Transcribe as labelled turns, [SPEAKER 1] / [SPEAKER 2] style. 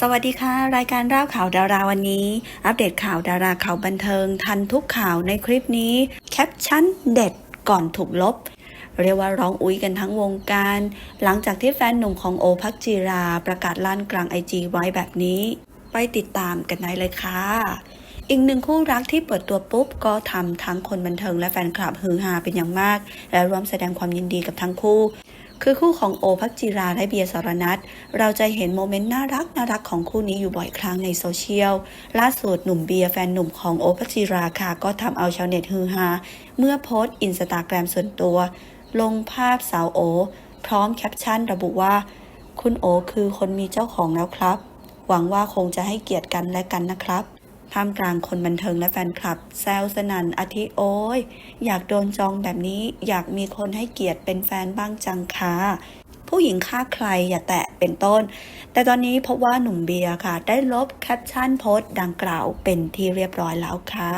[SPEAKER 1] สวัสดีค่ะ รายการเล่าข่าวดาราวันนี้ อัปเดตข่าวดาราข่าวบันเทิง ทันทุกข่าวในคลิปนี้ แคปชั่นเด็ดก่อนถูกลบ เรียกว่าร้องอุ้ยกันทั้งวงการ หลังจากที่แฟนหนุ่มของโอพักจีราประกาศลั่นกลางไอจีไว้แบบนี้ ไปติดตามกันได้เลยค่ะอีกหนึ่งคู่รักที่เปิดตัวปุ๊บ ก็ทำทั้งคนบันเทิงและแฟนคลับฮือฮาเป็นอย่างมาก และร่วมแสดงความยินดีกับทั้งคู่ คือคู่ของโอพักจิราและเบียร์สรนัทเราจะเห็นโมเมนต์น่ารักน่ารักของคู่นี้อยู่บ่อยครั้งในโซเชียล ล่าสุดหนุ่มเบียร์แฟนหนุ่มของโอพักจิราค่ะ ก็ทำเอาชาวเน็ตฮือฮาเมื่อโพสต์อินสตาแกรมส่วนตัว ลงภาพสาวโอ พร้อมแคปชั่นระบุว่า คุณโอคือคนมีเจ้าของแล้วครับ หวังว่าคงจะให้เกียรติกันและกันนะครับ ท่ามกลางคนบันเทิงและแฟนคลับ แซวสนันอาทิโอ้ย อยากโดนจองแบบนี้ อยากมีคนให้เกียรติเป็นแฟนบ้างจังค่ะผู้หญิงฆ่าใครอย่าแตะเป็นต้น แต่ตอนนี้พบว่าหนุ่มเบียร์ค่ะ ได้ลบแคปชั่นโพสต์ดังกล่าวเป็นที่เรียบร้อยแล้วค่ะ